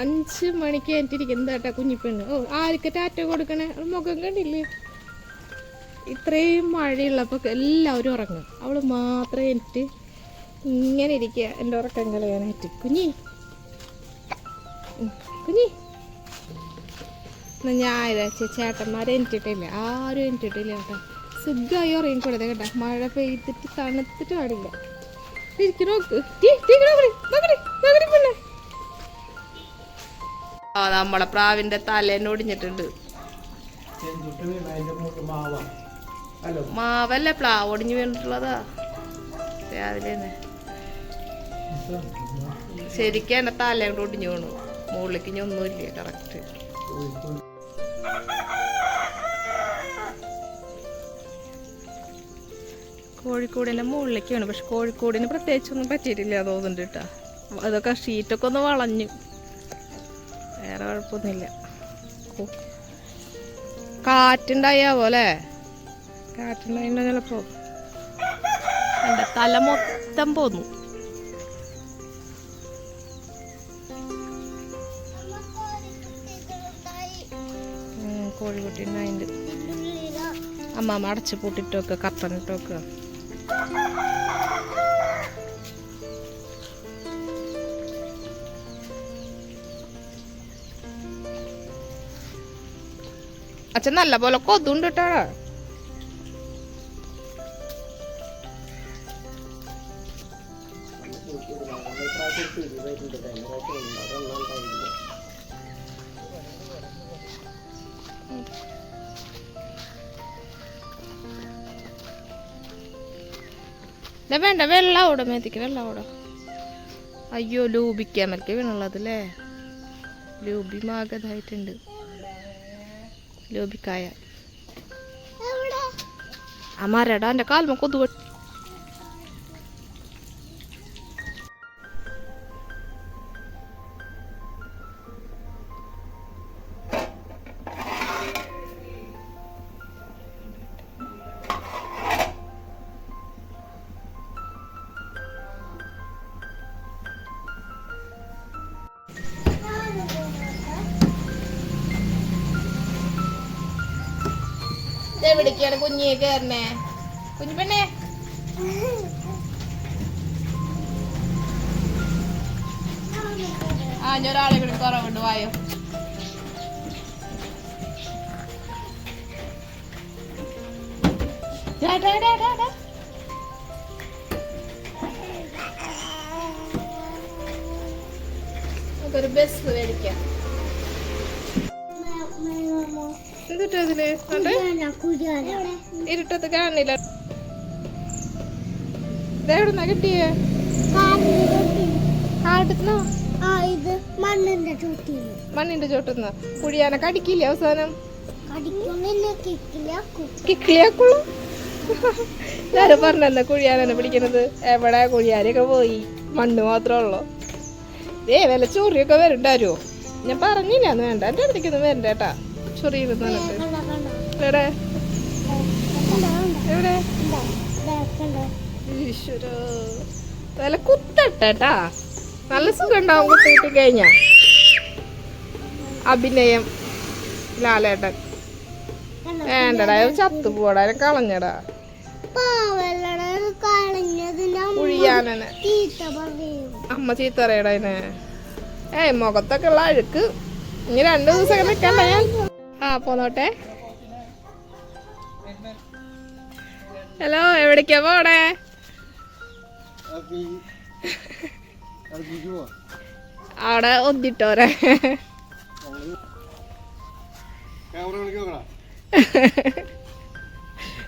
അഞ്ച് മണിക്ക് എനിട്ടിരിക്കുന്നത് എന്താട്ടാ കുഞ്ഞിപ്പെണ് ഓ ആർക്ക് ടാറ്റ കൊടുക്കണേ? മുഖം കണ്ടില്ലേ? ഇത്രയും മഴയുള്ളപ്പോൾ എല്ലാവരും ഉറങ്ങും. അവൾ മാത്രം എനിക്ക് ഇങ്ങനെ ഇരിക്കുക. എന്റെ ഉറക്കം കളയാനായിട്ട്. കുഞ്ഞി. കുഞ്ഞി. എന്നാ ഞായറാഴ്ച ചേട്ടന്മാരെ എനിട്ടിട്ടില്ല ആരും എനിട്ടിട്ടില്ല കേട്ടോ. സുഖമായി ഉറങ്ങിക്കൂടത് കേട്ടോ. മഴ പെയ്തിട്ട് തണുത്തിട്ട് പാടില്ല ഇരിക്കണോക്ക് നോക്കടി, നോക്കടി, നോക്കടി പെണ്ണെ. ആ നമ്മളെ പ്രാവിന്റെ തലേന്നെ ഒടിഞ്ഞിട്ടുണ്ട്. വീണ മാവല്ലേ പ്ലാവ് ഒടിഞ്ഞു വീണിട്ടുള്ളതാ. രാവിലെ ശരിക്കും തലേ തല കൊണ്ട് ഒടിഞ്ഞു വീണു. മുകളിലേക്ക് ഇനി ഒന്നുമില്ല കറക്റ്റ് കോഴിക്കോടിന്റെ മുകളിലേക്കാണ് പക്ഷെ കോഴിക്കോടിന് പ്രത്യേകിച്ചൊന്നും പറ്റിയിട്ടില്ല തോന്നുന്നുണ്ട് കേട്ടാ. അതൊക്കെ ഷീറ്റൊക്കെ ഒന്ന് വളഞ്ഞു വേറെ കുഴപ്പമൊന്നുമില്ല. കാറ്റുണ്ടായാവോ അല്ലേ കാറ്റുണ്ടായിണ്ടോ ചിലപ്പോ എന്റെ തല മൊത്തം പോന്നു. കോഴിക്കുട്ടി ഉണ്ടായിണ്ട്. അമ്മാമ്മ അടച്ചു പൂട്ടിട്ടൊക്കെ കത്തനിട്ടൊക്കെ അച്ഛൻ നല്ല പോലെ കൊതുണ്ട് കേട്ടോ വേണ്ട വെള്ളം അവിടെ മേത്തിക്ക് വെള്ളം അവിടെ. അയ്യോ ലൂബിക്കാൻ മറ്റേ വീണുള്ളത് അല്ലേ? ലൂബി മാഗതായിട്ടുണ്ട് ലൂബിക്കായ അമ്മ രടാന്റെ എന്റെ കാൽമ കൊതു എവിടേക്കാണ് കുഞ്ഞിയെ കയറണേ കുഞ്ഞു പെണ്ണേ. ആ ഞാൻ ഒരാളെ കൂടി കുറവുണ്ട് വായോ. നമുക്കൊരു ബസ് മേടിക്കാം. എന്നിട്ട് അതിൽ ഇരുട്ടത്ത് കാണില്ല ഇതെവിടുന്നാ കിട്ടിയേ? കാട്ടുന്നോ? ആ ഇത് മണ്ണിന്റെ ചുട്ടിന് മണ്ണിന്റെ ചോട്ടുന്ന. കുഴിയാനെ കടിക്കില്ലേ അവസാനം? കിക്കിളിയാക്കുള്ളൂ? ഞാനും പറഞ്ഞെന്നാ കുഴിയാനെ പിടിക്കണത്? എവിടെ കുഴിയാനൊക്കെ പോയി? മണ്ണ് മാത്രമേ ഉള്ളൂ? ഏ വില ചോറിയൊക്കെ വരണ്ടാരോ ഞാൻ പറഞ്ഞില്ല അന്ന് വേണ്ട. എന്റെ അടുത്തേക്കൊന്നും വരണ്ട കേട്ടാ. കണ്ട കണ്ട എവിടെ? എവിടെ? ഈശ്വരോ. കുത്തട്ടാ നല്ല സുഖം ഉണ്ടാവും കുത്തിയിട്ട് കഴിഞ്ഞാ. അഭിനയം. ലാലേട്ടൻ. വേണ്ടടാ ചത്തു പോടാ കളഞ്ഞടാ. അമ്മ ചീത്ത പറയടാ ഏയ് മുഖത്തൊക്കെ ഉള്ള അഴുക്ക്. ഇനി രണ്ടു ദിവസം നിൽക്കണ്ട പോന്നോട്ടെ. ഹലോ എവിടേക്കാ പോടെ അവിടെ ഒന്നിട്ടോരെ.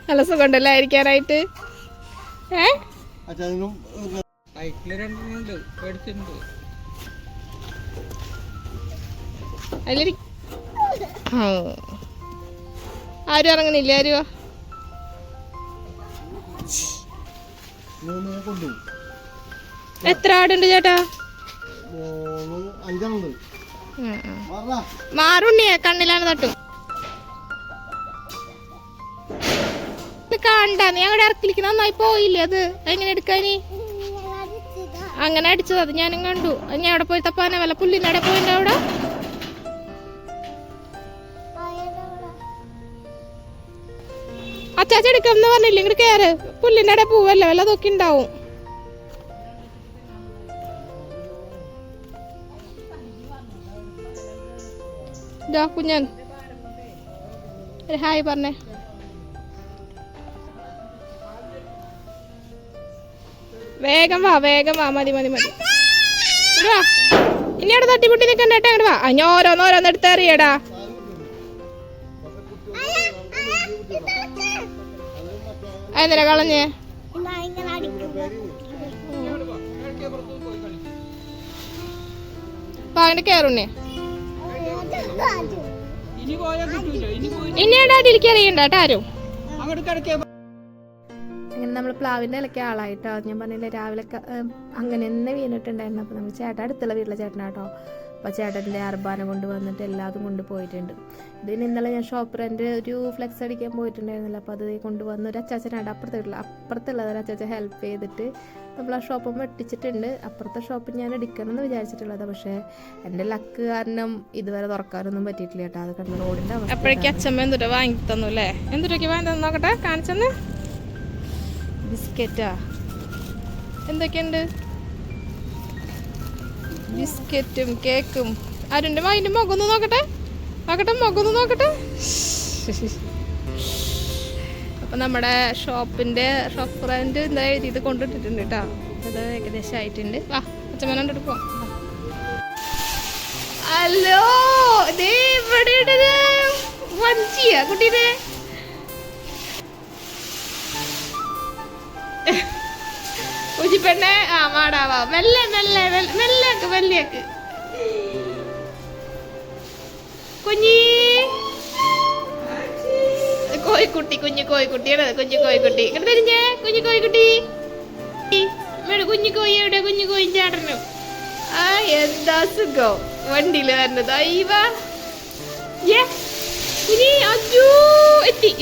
നല്ല സുഖമുണ്ടല്ലോ ഇരിക്കാനായിട്ട്? ഏ? അതിലിരി ആ. ആരും ഇറങ്ങുന്നില്ല? ആരുവോ? എത്ര ആടുണ്ട് ചേട്ടാ? മാറുണ്ണിയെ കണ്ണിലാണ് തട്ടും. കണ്ട നീ അങ്ങോട്ട് ഇറക്കിലിക്ക് നന്നായി പോയില്ലേ അത്? എങ്ങനെ എടുക്കാനി അങ്ങനെ അടിച്ചത് അത് ഞാനും കണ്ടു. ഞാൻ അവിടെ പോയി തപ്പാനെ വല്ല പുല്ലിന്റെ അവിടെ പോയിന്റെ അവിടെ? അച്ചാച്ച എടുക്കാമെന്ന് പറഞ്ഞില്ല? ഇങ്ങോട്ട് കയറ് പുല്ലിന്റെ അവിടെ പോവല്ലേ? വല്ല അതൊക്കെ ഉണ്ടാവും. ഇതാ ഒരു ഹായ് പറഞ്ഞേ. വേഗം വാ വേഗം വാ. മതി മതി മതി. ഇനി അവിടെ തട്ടിമുട്ടി നിൽക്കണ്ട കേട്ടോ. അങ്ങോട്ട് വാ. അഞ്ഞ ഓരോന്നോരോന്നെടുത്ത് എടുത്തെറിയടാ അതെന്തിനാ കളഞ്ഞേ? അപ്പൊ അങ്ങനെ കയറുണ്ണേ ഇനി അറിയണ്ട കേട്ടോ ആരും. അങ്ങനെ നമ്മൾ പ്ലാവിന്റെ ഇലയ്ക്ക് ആളായിട്ടോ. ഞാൻ പറഞ്ഞില്ലേ രാവിലെ അങ്ങനെ തന്നെ വീണിട്ടുണ്ടായിരുന്നു. അപ്പോൾ നമ്മൾ ചേട്ടൻ അടുത്തുള്ള വീട്ടിലെ ചേട്ടനാട്ടോ. അപ്പോൾ ചേട്ടന്റെ അർബാന കൊണ്ട് വന്നിട്ട് എല്ലാതും കൊണ്ട് പോയിട്ടുണ്ട്. ഇതിന് ഇന്നലെ ഞാൻ ഷോപ്പ് റെന്റ് ഒരു ഫ്ലെക്സ് അടിക്കാൻ പോയിട്ടുണ്ടായിരുന്നില്ല. അപ്പോൾ അത് കൊണ്ടുവന്ന് ഒരു അച്ചാച്ചനായിട്ട് അപ്പുറത്തുള്ള അപ്പുറത്തുള്ളത് ഒരു അച്ചാച്ച ഹെൽപ്പ് ചെയ്തിട്ട് നമ്മൾ ആ ഷോപ്പ് വെട്ടിച്ചിട്ടുണ്ട്. അപ്പുറത്തെ ഷോപ്പ് ഞാൻ എടുക്കണം എന്ന് വിചാരിച്ചിട്ടുള്ളത്. പക്ഷേ എന്റെ ലക്ക് കാരണം ഇതുവരെ തുറക്കാനൊന്നും പറ്റിയിട്ടില്ല കേട്ടോ. അത് കണ്ട റോഡിന്റെ അപ്പോഴേക്കും അച്ഛമ്മ എന്തുട്ടോ വാങ്ങി തന്നു അല്ലേ? എന്തുട്ടൊക്കെ വാങ്ങി തന്നു? നോക്കട്ടെ കാണിച്ചെന്ന്. ബിസ്ക്കറ്റാ. എന്തൊക്കെയുണ്ട്? ബിസ്ക്കറ്റും കേക്കും. ആരുണ്ട് അതിന്റെ മുഖമൊന്ന് നോക്കട്ടെ? നോക്കട്ടെ മുഖമൊന്ന് നോക്കട്ടെ? അപ്പം നമ്മുടെ ഷോപ്പിന്റെ ഷോപ്പ് എന്താ എഴുതിയത് കൊണ്ടിട്ടിട്ടുണ്ട് കേട്ടോ. അത് ഏകദേശം ആയിട്ടുണ്ട്. വാ അച്ഛമ്മനോട് പോവാം ഹലോ ദേ കുട്ടീനെ. ഉജിപ്പെണ്ണെ ആ മാടാവാ മെല്ലെ മെല്ലെ മെല്ലെ- മെല്ലേക്ക് കുഞ്ഞി. കോഴിക്കുട്ടി കുഞ്ഞു കോഴിക്കുട്ടിയാണ് കുഞ്ഞു കോഴിക്കുട്ടി. ഇങ്ങോട്ട് തിരിഞ്ഞേ. കുഞ്ഞു കോഴിക്കുട്ടി. കുഞ്ഞു കോഴി എവിടെ? കുഞ്ഞു കോഴി ചാടണം ആ എന്താ സുഖം. വണ്ടിയിൽ വരുന്നത്. അയ്യവാ കുഞ്ഞി അയ്യോ എത്തി.